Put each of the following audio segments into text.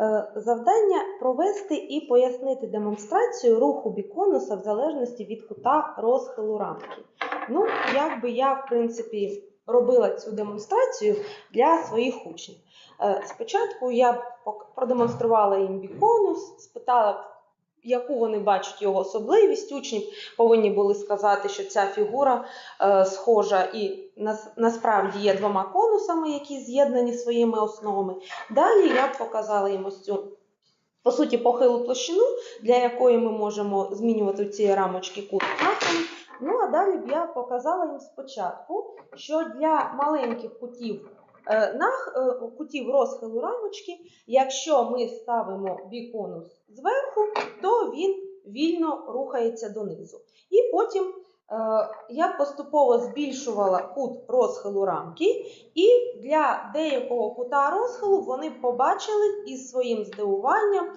Е, Завдання провести і пояснити демонстрацію руху біконуса в залежності від кута розхилу рамки. Ну, якби я, в принципі, робила цю демонстрацію для своїх учнів. Е, Спочатку я продемонструвала їм біконус, спитала, яку вони бачать його особливість. Учні повинні були сказати, що ця фігура е, схожа і нас- насправді є двома конусами, які з'єднані своїми основами. Далі я показала їм ось цю. По суті, похилу площину, для якої ми можемо змінювати ці рамочки кут нахилу. Ну а далі б я показала їм спочатку, що для маленьких кутів, е, нах, е, кутів розхилу рамочки, якщо ми ставимо біконус зверху, то він вільно рухається донизу. І потім е, я поступово збільшувала кут розхилу рамки, і для деякого кута розхилу вони побачили із своїм здивуванням,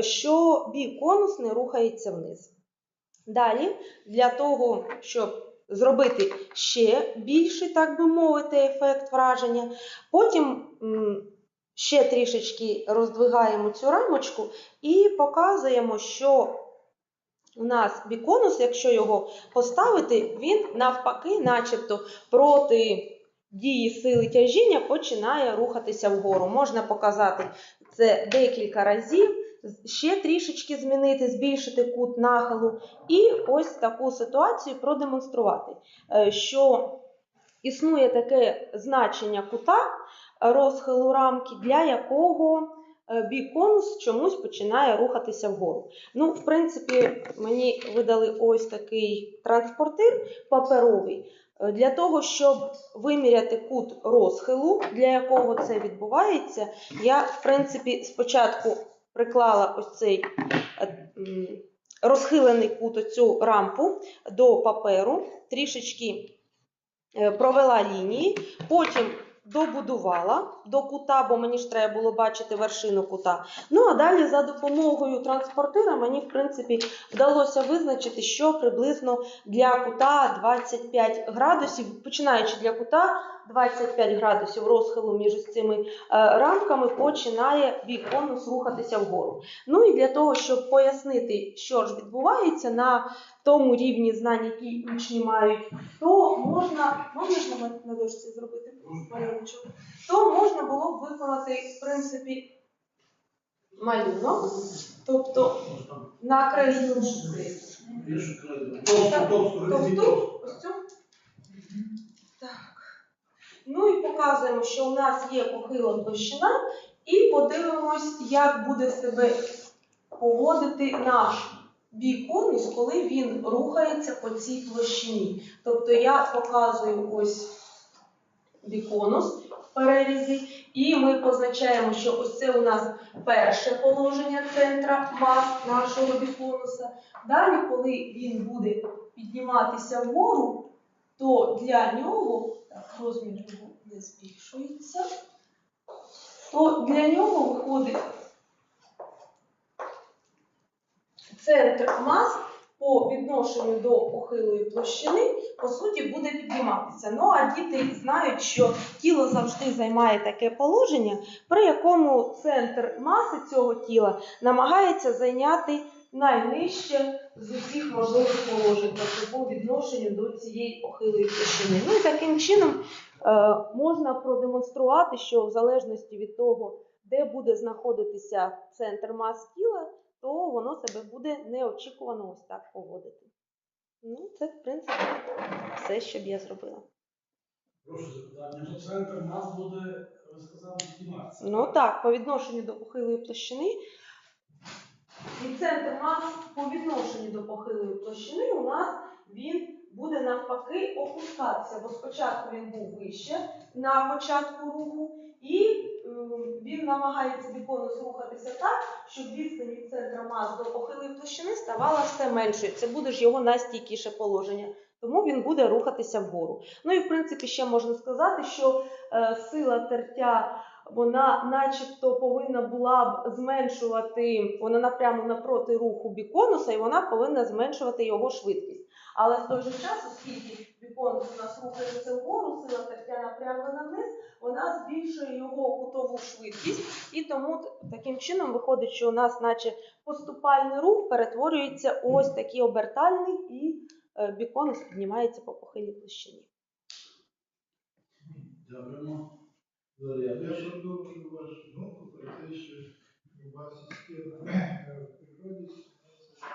що біконус не рухається вниз. Далі, для того, щоб зробити ще більший, так би мовити, ефект враження, потім ще трішечки роздвигаємо цю рамочку і показуємо, що у нас біконус, якщо його поставити, він навпаки, начебто проти дії сили тяжіння починає рухатися вгору. Можна показати це декілька разів, ще трішечки змінити, збільшити кут нахилу, і ось таку ситуацію продемонструвати, е, що існує таке значення кута розхилу рамки, для якого е, біконус чомусь починає рухатися вгору. Ну, в принципі, мені видали ось такий транспортир паперовий. Е, Для того, щоб виміряти кут розхилу, для якого це відбувається, я, в принципі, спочатку приклала ось цей е, розхилений кут, оцю рампу до паперу, трішечки е, провела лінії, потім добудувала до кута, бо мені ж треба було бачити вершину кута. Ну а далі за допомогою транспортира мені, в принципі, вдалося визначити, що приблизно для кута 25 градусів, починаючи для кута 25 градусів розхилу між цими е, рамками, починає біконус рухатися вгору. Ну і для того, щоб пояснити, що ж відбувається на тому рівні знань, які учні мають, то можна, можна на, на дошці зробити малюночок, то можна було б виконати, в принципі, малюнок, тобто на краю. Тобто, ось цю. Так. Ну і показуємо, що у нас є похила площина, і подивимось, як буде себе поводити наш біконус, коли він рухається по цій площині. Тобто я показую ось біконус в перерізі, і ми позначаємо, що ось це у нас перше положення центра мас нашого біконуса. Далі, коли він буде підніматися вгору, то для нього так, розмір його не збільшується, то для нього виходить центр мас по відношенню до похилої площини, по суті, буде підніматися. Ну а діти знають, що тіло завжди займає таке положення, при якому центр маси цього тіла намагається зайняти найнижче з усіх можливих положень, тобто по відношенню до цієї похилої площини. Ну і таким чином е, можна продемонструвати, що в залежності від того, де буде знаходитися центр мас тіла, то воно себе буде неочікувано ось так поводити. Ну, це, в принципі, все, що б я зробила. Прошу запитання. Ну, центр нас буде, ви сказали, підніматися. Ну так, по відношенню до похилої площини. І центр мас по відношенню до похилої площини у нас він буде навпаки опускатися, бо спочатку він був вище на початку руху, і він намагається біконус рухатися так, щоб відстань від центра мас до похилої площини ставала все меншою. Це буде ж його найстійкіше положення. Тому він буде рухатися вгору. Ну і в принципі ще можна сказати, що е, сила тертя вона начебто повинна була б зменшувати, вона напрямо напроти руху біконуса, і вона повинна зменшувати його швидкість. Але в той же час, оскільки біконус у нас рухається вгору, сила тертя напрямлена вниз, вона збільшує його кутову швидкість, і тому таким чином виходить, що у нас, наче поступальний рух, перетворюється ось такий обертальний, і е, біконус піднімається по похилій площині. Дякуємо. Валерія, Я продовжу вашу думку про те, що люба система е, в природі створюється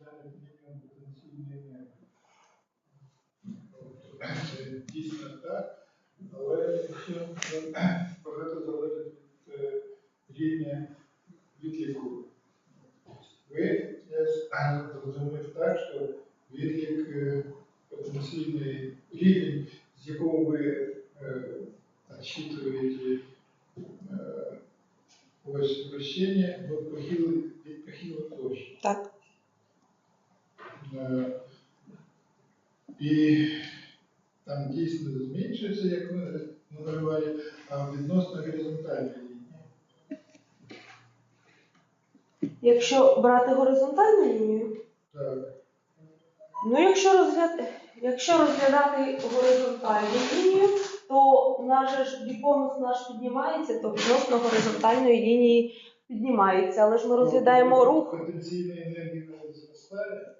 даним мінімум потенційної енергії. Тобто, це Дійсно так, але ще е, багато залежить від е, рівня відліку. Ви, я с- зрозумів так, що відлік е, потенційний рівень, з якого ви е, отсчитываете э, ось вращения вот похилой, від похилой площади. Так. Е, І там дійсно зменшується, як ви намалювали, а відносно горизонтальної лінії. Якщо брати горизонтальну лінію, Так. ну якщо розгляд... якщо розглядати горизонтальну лінію, то наш біконус наш піднімається, то відносно горизонтальної лінії піднімається. Але ж ми розглядаємо рух. Потенційна енергія зростає.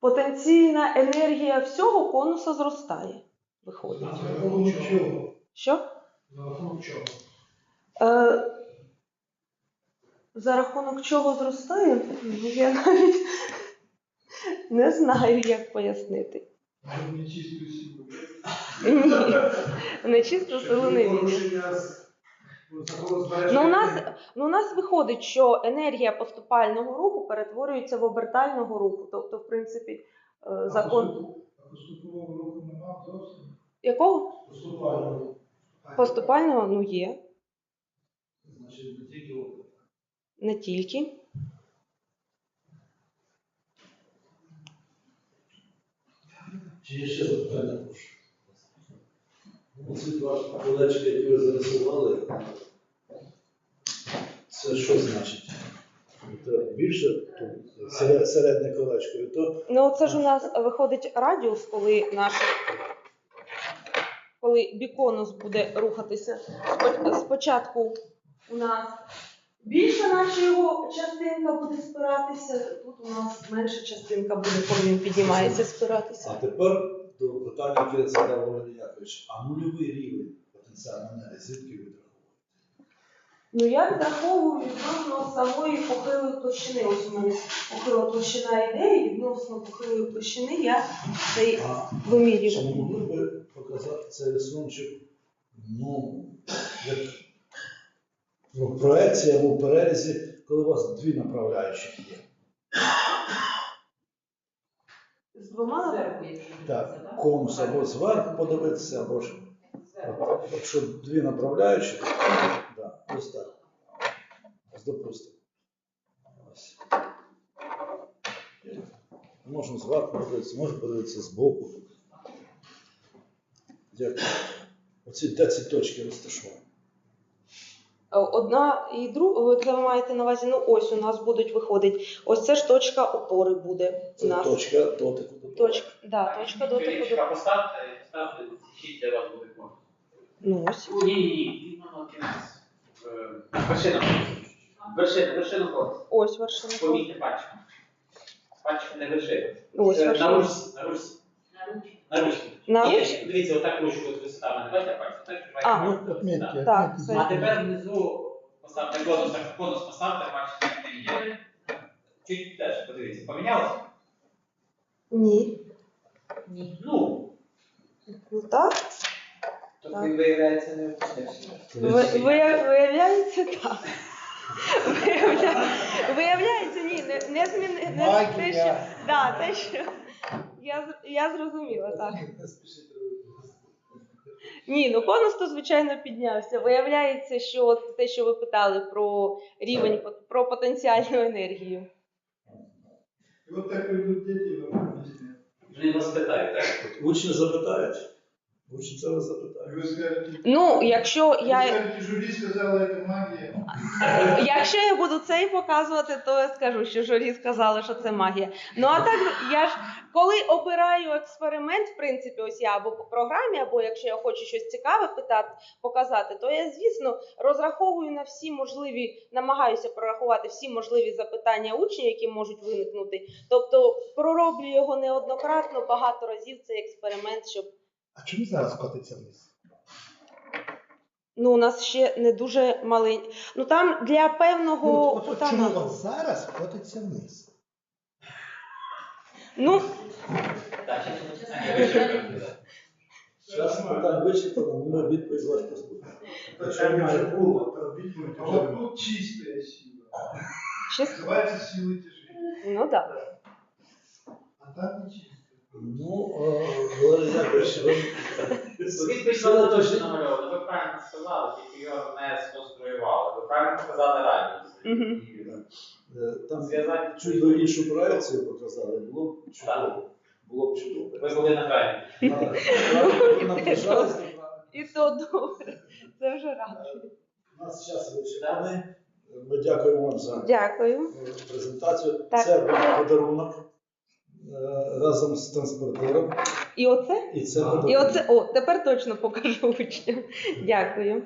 Потенційна енергія всього конуса зростає. Виходить. За рахунок чого? Що? За рахунок чого? Е, за рахунок чого зростає? Я навіть не знаю, як пояснити. Нечисту силу. Ні, нечисту силу не вірю. Ну, у нас, ну, у нас виходить, що енергія поступального руху перетворюється в обертального руху. Тобто, в принципі, е, закон А поступового руху нема зовсім. якого? Поступального. Поступального ну є, значить, не тільки опит. не тільки. Чи є ще запитання, прошу? Оці два колечки, які ви зарисували, це що значить? Це більше тут серед- середнє колечко, і то Ну, це ж у нас виходить радіус, коли наш коли біконус буде рухатися. Спо- Спочатку у нас більша наша його частинка буде спиратися, тут у нас менша частинка буде, коли він піднімається, спиратися. А тепер до питання, яке задав Володимир Якович. А нульовий рівень потенціальної енергії, звідки ви? Ну я відраховую відносно самої похилої площини. Ось у мене похила площина йде, і відносно похилої площини я це А чи могли б ви показати цей рисуночок, ну, як ну, в проекції або в перерізі, коли у вас дві направляючих є? З двома Так, конус або зверху подивитися, або ж якщо дві направляючі, да, ось так. Ось допустимо. Ось. Можна зверху подивитися, можна подивитися збоку. Як оці, де ці точки розташовані? Одна і друга, це ви маєте на увазі, ну ось у нас будуть виходить. Ось це ж точка опори буде у нас. точка дотику до Точка, да, точка дотику до. поставте, поставте, шість для вас буде. Ну ось. Ні, ні, ні, ну, ну, кінець. Е, Вершина. Вершина, вершина конус. Ось вершина. Помітьте пальчиком. Пальчиком не вершина. Ось Е, На вершина. на ручці. На ручці. На Ні, ручці? Дивіться, отак ручку от висота мене. Бачите пальці? Так, А. бачите, Ну, отметки, висота. Так, отметки. це- А тепер внизу поставте конус, так конус поставте, бачите, як він є. Чуть теж, подивіться, помінялося? Ні. Ні. Ну, Ну так. то Так. він виявляється не опустився. Ви, вия- виявляється так. Виявля... Виявляється, ні, не, не зміни. Не те, що, да, те, що я, я зрозуміла, так. Не спішіть робити. Ні, ну конус то звичайно піднявся. Виявляється, що от те, що ви питали про рівень про потенціальну енергію. І от так прийдуть діти, Ви. Вони вас питають, так? Учні запитають. Це Ну, якщо я журі сказала, це магія. Якщо я буду цей показувати, то я скажу, що журі сказали, що це магія. Ну а так я ж коли обираю експеримент, в принципі, ось я або по програмі, або якщо я хочу щось цікаве питати, показати, то я, звісно, розраховую на всі можливі, намагаюся прорахувати всі можливі запитання учнів, які можуть виникнути. Тобто пророблю його неоднократно, багато разів цей експеримент, щоб А чому зараз котиться вниз? ну у нас ще не дуже маленький. Ну там для певного Ну, от, от чому от зараз котиться вниз? Ну Так. Зараз ми відповідь вас послухаємо. Якщо Якщо вже було, то відповідь. А от тут чистая сила. ну так. А там не чисто. Ну, е, Яковлевич, ви... Відповідь була точно намальована. Ви правильно сказали, тільки його не сконструювали. Ви правильно показали. Мгм. Е, Там би іншу проекцію показали, було б чудово. Було б чудово. Ви були на правильного. І то добре. Це вже радує. У нас час вичерпаний. Ми дякуємо вам за Дякую. презентацію. Так. Це вам подарунок е, разом з транспортером. І оце? І це І оце, о, тепер точно покажу учням. Дякую.